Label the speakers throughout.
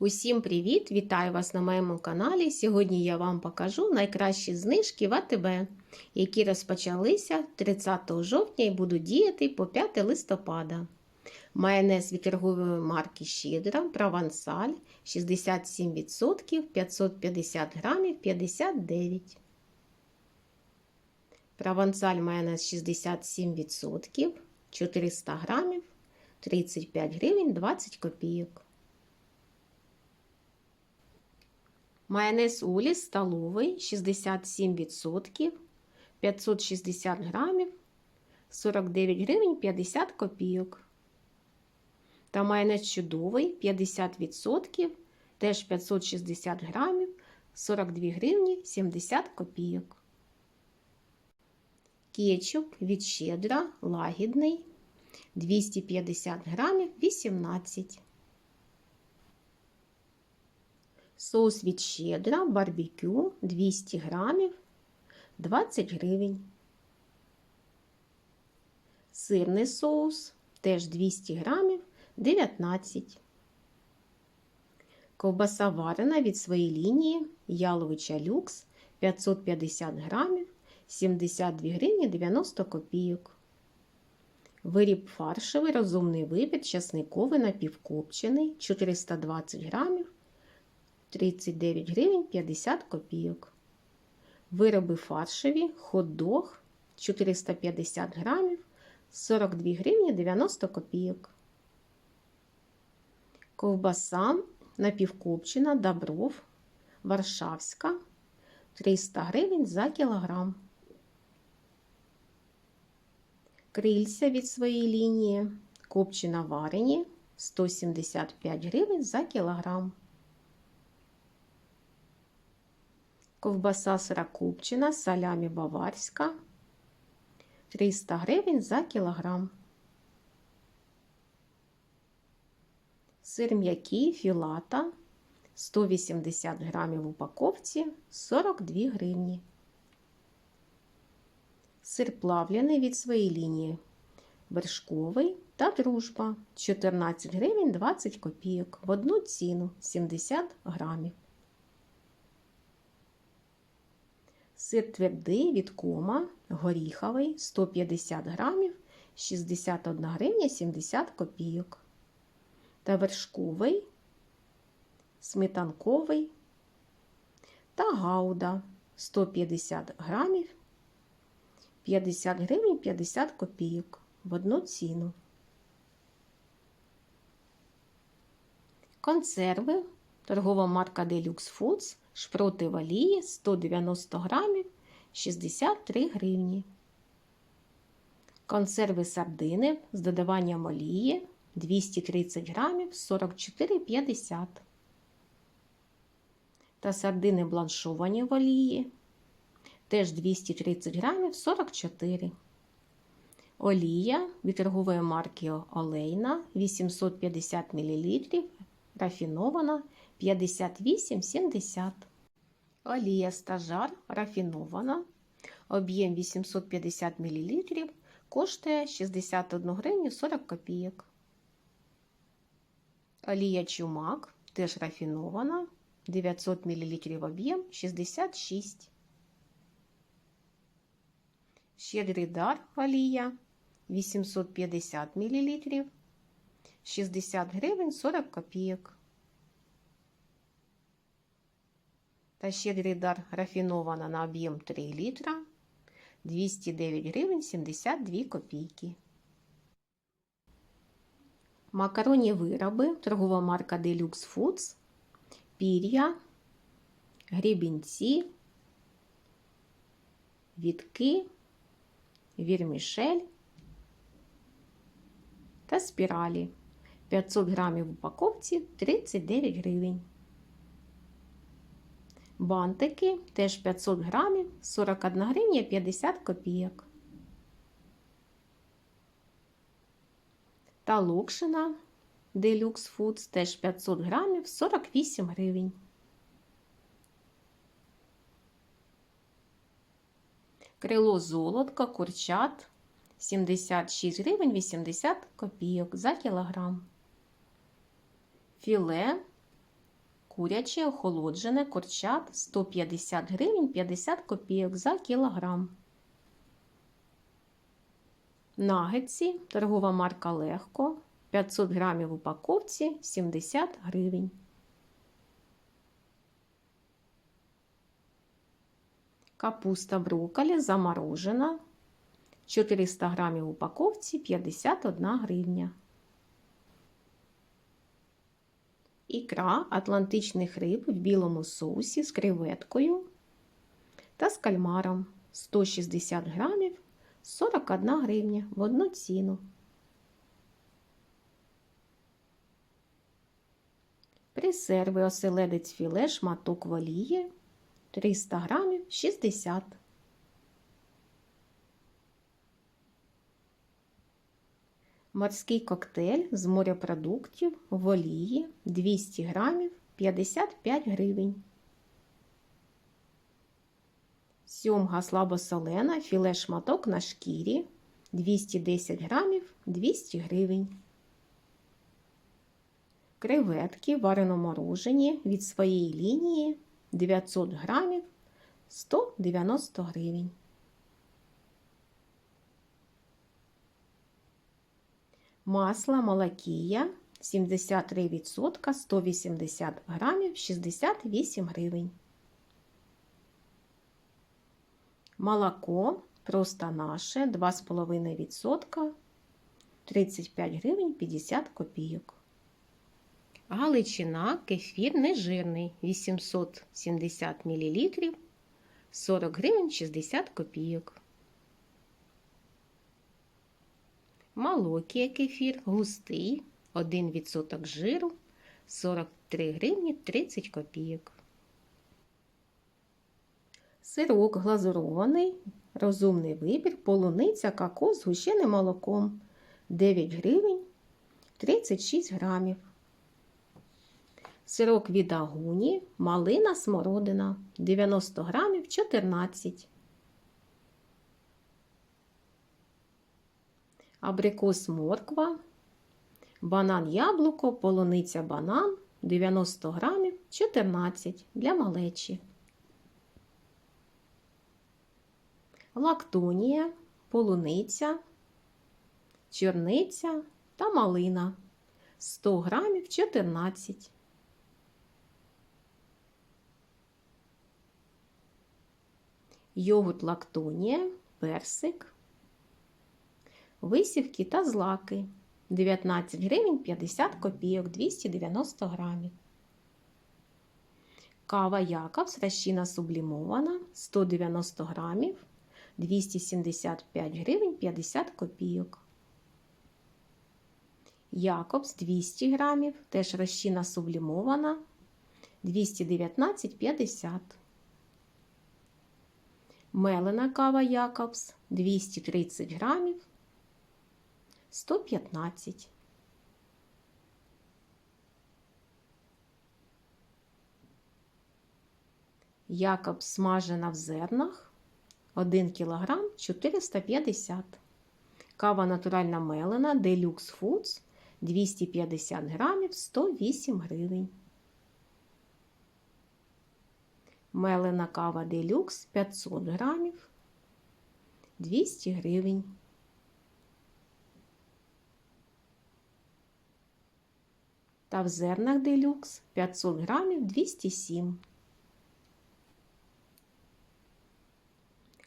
Speaker 1: Усім привіт! Вітаю вас на моєму каналі. Сьогодні я вам покажу найкращі знижки в АТБ, які розпочалися 30 жовтня і будуть діяти по 5 листопада. Майонез від торгової марки Щедра, Провансаль 67%, 550 грамів 59. Провансаль майонез 67%, 400 грамів 35 гривень 20 копійок. Майонез Уліс столовий 67%, 560 грамів, 49 гривень 50 копійок. Та майонез чудовий 50%, теж 560 грамів, 42 гривні 70 копійок. Кетчуп від щедра лагідний 250 грамів 18 Соус від щедра барбекю 200 грамів 20 гривень. Сирний соус теж 200 грамів 19. Ковбаса варена від своєї лінії яловича люкс 550 грамів 72 гривні 90 копійок. Виріб фаршевий розумний вибір часниковий напівкопчений 420 грамів 39 гривень 50 копійок. Вироби фаршеві, хот-дог 450 грамів 42 гривні 90 копійок. Ковбаса напівкопчена добров Варшавська 300 гривень за кілограм. Крильця від своєї лінії копчена варені 175 гривень за кілограм. Ковбаса сирокопчена, салямі баварська 300 гривень за кілограм. Сир м'який філата 180 грамів в упаковці 42 гривні. Сир плавлений від своєї лінії. Вершковий та дружба 14 гривень 20 копійок в одну ціну 70 грамів. Сир твердий від кома, горіховий 150 грамів 61 гривня 70 копійок. Та вершковий, сметанковий та гауда 150 грамів 50 гривень 50 копійок в одну ціну. Консерви торгова марка Deluxe Foods шпроти в олії 190 грамів 63 гривні. Консерви сардини з додаванням олії 230 грамів 44,50. Та сардини бланшовані в олії теж 230 грамів 44. Олія від торгової марки Олейна 850 мл рафінована 58,70. Олія стажар рафінована. Об'єм 850 мл коштує 61 гривню 40 копійок. Олія чумак теж рафінована. 900 мл об'єм 66. Щедрий дар олія 850 мл 60 гривень 40 копійок. Та щедрий дар рафінована на об'єм 3 літра 209 гривень 72 копійки. Макаронні вироби, торгова марка Deluxe Foods, пір'я, грібінці, вітки, вірмішель та спіралі. 500 грамів в упаковці 39 гривень. Бантики теж 500 грамів 41 гривня 50 копійок. Та локшина Deluxe Foods теж 500 грамів 48 гривень. Крило золотка, курчат 76 гривень 80 копійок за кілограм. Філе куряче охолоджене корчат 150 гривень 50 копійок за кілограм. Нагетсі, торгова марка Легко, 500 грамів в упаковці 70 гривень. Капуста брокколі заморожена 400 грамів в упаковці 51 гривня. Ікра атлантичних риб в білому соусі з креветкою та з кальмаром 160 грамів 41 гривня в одну ціну. Присерви оселедець філе шматок в 300 грамів 60. Морський коктейль з морепродуктів в олії 200 грамів 55 гривень. Сьомга слабосолена філе шматок на шкірі 210 грамів 200 гривень. Креветки варено-морожені від своєї лінії 900 грамів 190 гривень. Масло молокія 73% 180 грамів 68 гривень. Молоко просто наше 2,5% 35 гривень 50 копійок. Галичина кефір нежирний 870 мл 40 гривень 60 копійок. Молокія кефір густий 1% жиру 43 гривні 30 копійок. Сирок глазурований, розумний вибір, полуниця, кокос, згущеним молоком 9 гривень 36 грамів. Сирок від агуні, малина смородина 90 грамів 14. Абрикос морква, банан яблуко, полуниця банан 90 грамів 14 для малечі. Лактонія, полуниця, чорниця та малина 100 грамів 14. Йогурт лактонія, персик, висівки та злаки 19 гривень 50 копійок 290 грамів. Кава Якобс розчина сублімована 190 грамів 275 гривень 50 копійок. Якобс 200 грамів, теж розчина сублімована 219,50. Мелена кава Якобс 230 грамів 115. Якобс смажена в зернах 1 кг 450 Кава натуральна мелена Deluxe Foods 250 грамів 108 гривень. Мелена кава Deluxe 500 грамів 200 гривень. Та в зернах Deluxe 500 грамів 207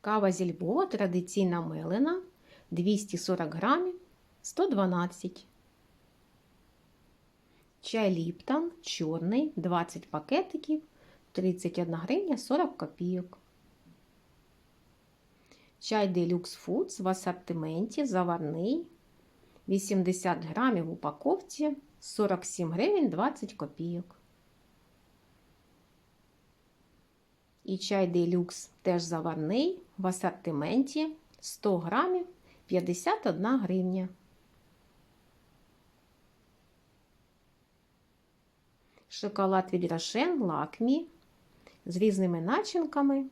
Speaker 1: Кава зі Львова традиційна мелена 240 грамів 112. Чай Ліптон чорний 20 пакетиків 31 гривня 40 копійок. Чай Deluxe Foods в асортименті заварний 80 грамів в упаковці 47 гривень 20 копійок. І чай Deluxe теж заварний в асортименті 100 грамів 51 гривня. Шоколад від Рошен Лакмі з різними начинками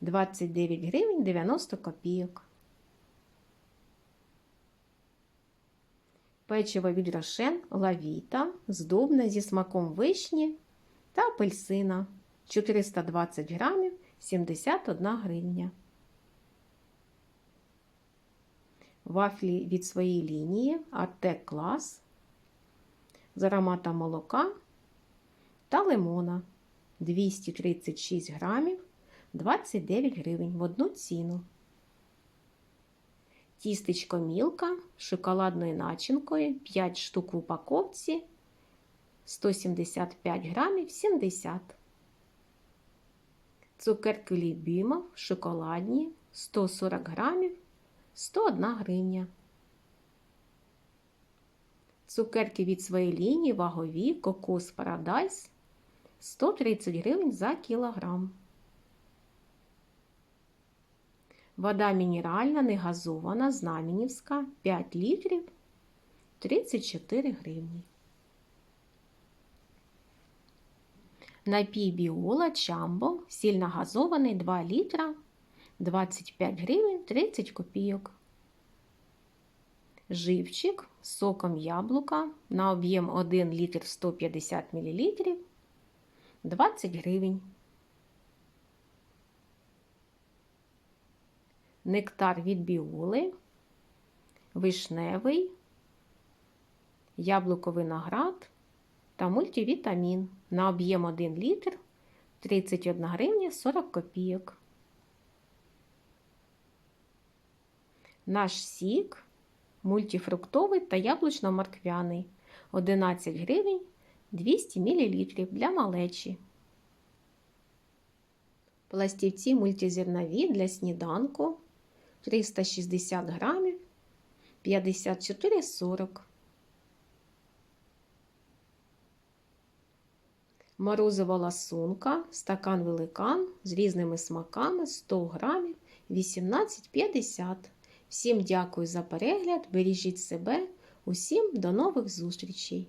Speaker 1: 29 гривень 90 копійок. Печиво від Рошен Лавіта здобне зі смаком вишні та апельсина 420 грамів 71 гривня. Вафлі від своєї лінії Артек Клас з ароматом молока та лимона 236 грамів 29 гривень в одну ціну. Тістечко мілка з шоколадною начинкою 5 штук в упаковці 175 грамів 70. Цукерки Лібімов шоколадні 140 грамів 101 гривня. Цукерки від своєї лінії вагові Кокос Парадайс 130 гривень за кілограм. Вода мінеральна, негазована, Знам'янівська 5 літрів 34 гривні. Напій Біола Чамбо, сильно газований 2 літра 25 гривень 30 копійок. Живчик з соком яблука на об'єм 1 літр 150 мл 20 гривень. Нектар від біоли, вишневий, яблуко-виноград та мультивітамін на об'єм 1 літр 31 гривня 40 копійок. Наш сік мультифруктовий та яблучно-морквяний 11 гривень 200 мл для малечі. Пластівці мультизернові для сніданку 360 грамів 54,40. Морозова ласунка, стакан великан з різними смаками 100 грамів 18,50. Всім дякую за перегляд, бережіть себе, усім до нових зустрічей!